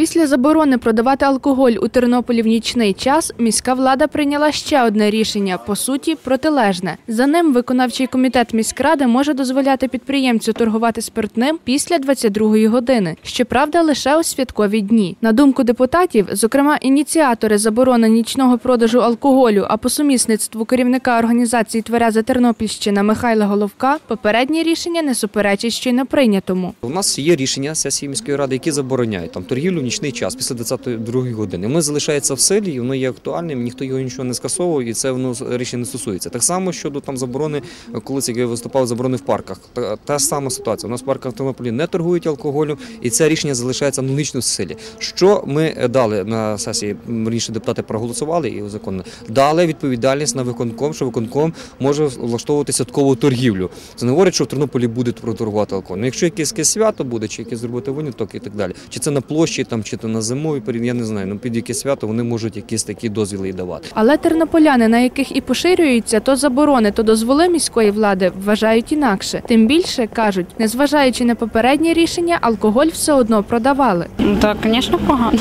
Після заборони продавати алкоголь у Тернополі в нічний час міська влада прийняла ще одне рішення, по суті, протилежне. За ним виконавчий комітет міськради може дозволяти підприємцю торгувати спиртним після 22-ї години. Щоправда, лише у святкові дні. На думку депутатів, зокрема, ініціатори заборони нічного продажу алкоголю, а по сумісництву керівника організації Твереза Тернопільщина Михайла Головка, попереднє рішення не суперечить ще й на прийнятому. У нас є рішення сесії міської ради, які забороняють там торгівлю нічний час після 22 години. Воно залишається в силі, воно є актуальним. Ніхто його нічого не скасовував, і це воно рішення не стосується. Так само щодо там заборони, колись як я виступав, заборони в парках. Та, та сама ситуація. У нас в парках Тернополі не торгують алкоголем, і це рішення залишається аналогічно в силі. Що ми дали на сесії? Раніше депутати проголосували і законно дали відповідальність на виконком, що виконком може влаштовувати святкову торгівлю. Це не говорить, що в Тернополі буде торгувати алкоголь. Ну, якщо якесь свято буде, чи якесь зробити виняток і так далі. Чи це на площі, там, чи то на зимовий період, я не знаю. Ну під яке свято вони можуть якісь такі дозвіли і давати. Але тернополяни, на яких і поширюються то заборони, то дозволи міської влади, вважають інакше. Тим більше кажуть, незважаючи на попереднє рішення, алкоголь все одно продавали. Ну, Так, звісно, погано.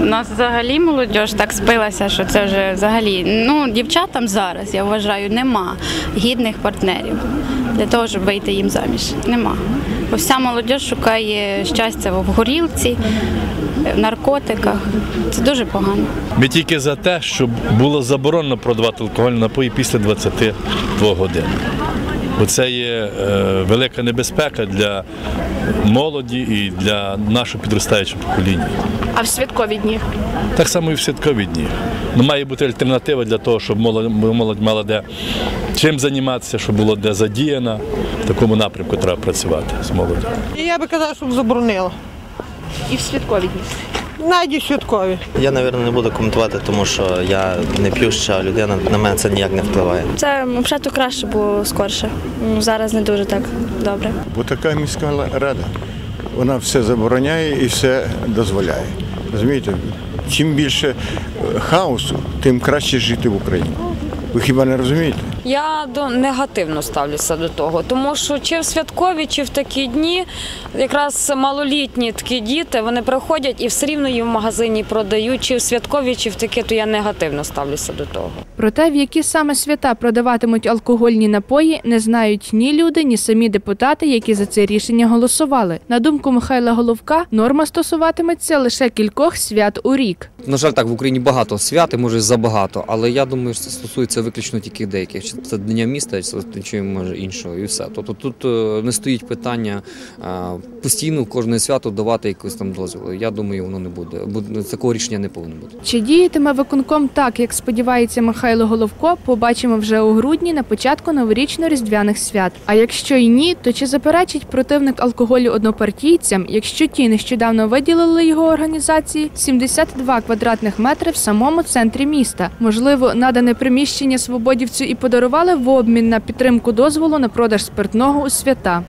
У нас взагалі молодь так спилася, що це вже взагалі. Ну, дівчатам зараз, я вважаю, нема гідних партнерів для того, щоб вийти їм заміж. Нема. Бо вся молодь шукає щастя в горілці, в наркотиках. Це дуже погано. Ми тільки за те, щоб було заборонено продавати алкогольні напої після 22 годин. Бо це є е, велика небезпека для молоді і для нашого підростаючого покоління. А в святкові дні Так само і в святкові дні. Ну, має бути альтернатива для того, щоб молодь, молодь мала де чим займатися, щоб було де задіяна. В такому напрямку треба працювати з молоддю. Я би казала, щоб заборонила. і в святкові дні. Найді святкові. Я, мабуть, не буду коментувати, тому що я не п'юща людина, на мене це ніяк не впливає. Це взагалі краще було скорше. Ну, Зараз не дуже так добре. Бо така міська рада, вона все забороняє і все дозволяє. Розумієте, чим більше е, хаосу, тим краще жити в Україні. Ви хіба не розумієте? Я до негативно ставлюся до того, тому що чи в святкові, чи в такі дні, якраз малолітні такі діти, вони приходять і все рівно їм в магазині продають, чи в святкові, чи в такі, то я негативно ставлюся до того. Проте, в які саме свята продаватимуть алкогольні напої, не знають ні люди, ні самі депутати, які за це рішення голосували. На думку Михайла Головка, норма стосуватиметься лише кількох свят у рік. На жаль, так в Україні багато свят, і може забагато, але я думаю, що це стосується виключно тільки деяких. Чи це дня міста, чи чи може іншого, і все. Тобто тут е, не стоїть питання е, постійно в кожне свято давати якусь там дозвіл. Я думаю, воно не буде. Такого рішення не повинно бути. Чи діятиме виконком так, як сподівається Михайло Головко, побачимо вже у грудні на початку новорічно-різдвяних свят. А якщо й ні, то чи заперечить противник алкоголю однопартійцям, якщо ті нещодавно виділили його організації 72 квадратних метри в самому центрі міста? Можливо, надане приміщення свободівцю і подарували в обмін на підтримку дозволу на продаж спиртного у свята.